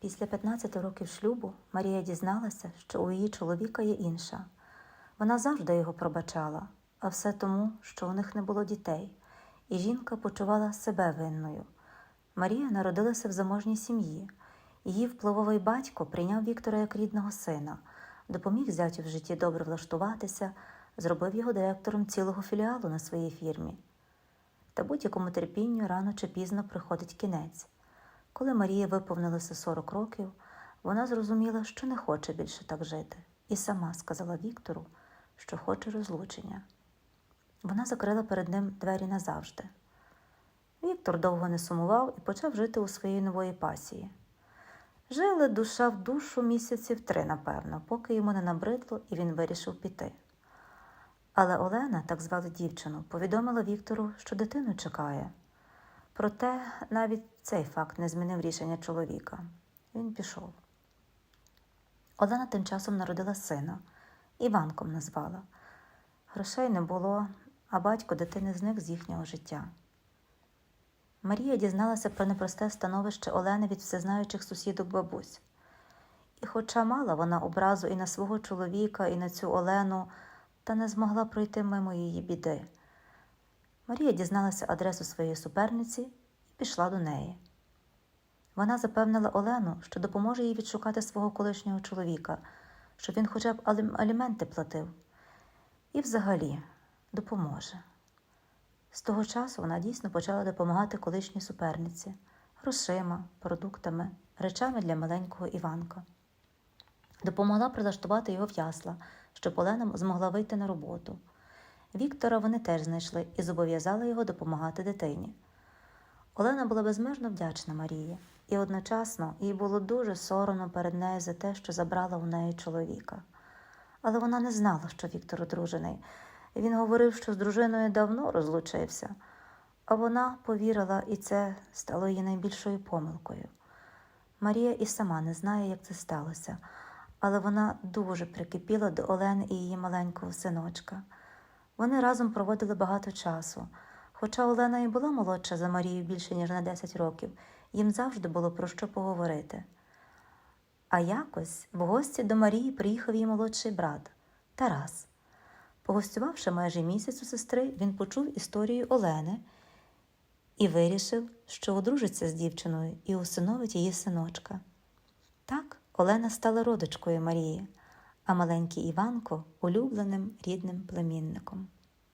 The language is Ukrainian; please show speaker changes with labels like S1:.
S1: Після 15 років шлюбу Марія дізналася, що у її чоловіка є інша. Вона завжди його пробачала, а все тому, що у них не було дітей, і жінка почувала себе винною. Марія народилася в заможній сім'ї. Її впливовий батько прийняв Віктора як рідного сина, допоміг зятю в житті добре влаштуватися, зробив його директором цілого філіалу на своїй фірмі. Та будь-якому терпінню рано чи пізно приходить кінець. Коли Марії виповнилося 40 років, вона зрозуміла, що не хоче більше так жити, і сама сказала Віктору, що хоче розлучення. Вона закрила перед ним двері назавжди. Віктор довго не сумував і почав жити у своїй нової пасії. Жили душа в душу місяців три, напевно, поки йому не набридло і він вирішив піти. Але Олена, так звали дівчину, повідомила Віктору, що дитину чекає. Проте навіть цей факт не змінив рішення чоловіка. Він пішов. Олена тим часом народила сина, Іванком назвала. Грошей не було, а батько дитини зник з їхнього життя. Марія дізналася про непросте становище Олени від всезнаючих сусідок бабусь. І, хоча мала вона образу і на свого чоловіка, і на цю Олену, та не змогла пройти мимо її біди. Марія дізналася адресу своєї суперниці і пішла до неї. Вона запевнила Олену, що допоможе їй відшукати свого колишнього чоловіка, щоб він хоча б аліменти платив. І взагалі допоможе. З того часу вона дійсно почала допомагати колишній суперниці грошима, продуктами, речами для маленького Іванка. Допомогла прилаштувати його в ясла, щоб Олена змогла вийти на роботу. Віктора вони теж знайшли і зобов'язали його допомагати дитині. Олена була безмежно вдячна Марії, і одночасно їй було дуже соромно перед нею за те, що забрала у неї чоловіка. Але вона не знала, що Віктор одружений. Він говорив, що з дружиною давно розлучився, а вона повірила, і це стало її найбільшою помилкою. Марія і сама не знає, як це сталося, але вона дуже прикипіла до Олени і її маленького синочка. Вони разом проводили багато часу. Хоча Олена і була молодша за Марію більше, ніж на 10 років, їм завжди було про що поговорити. А якось в гості до Марії приїхав її молодший брат Тарас. Погостювавши майже місяць у сестри, він почув історію Олени і вирішив, що одружиться з дівчиною і усиновить її синочка. Так Олена стала родичкою Марії, а маленький Іванко улюбленим рідним племінником.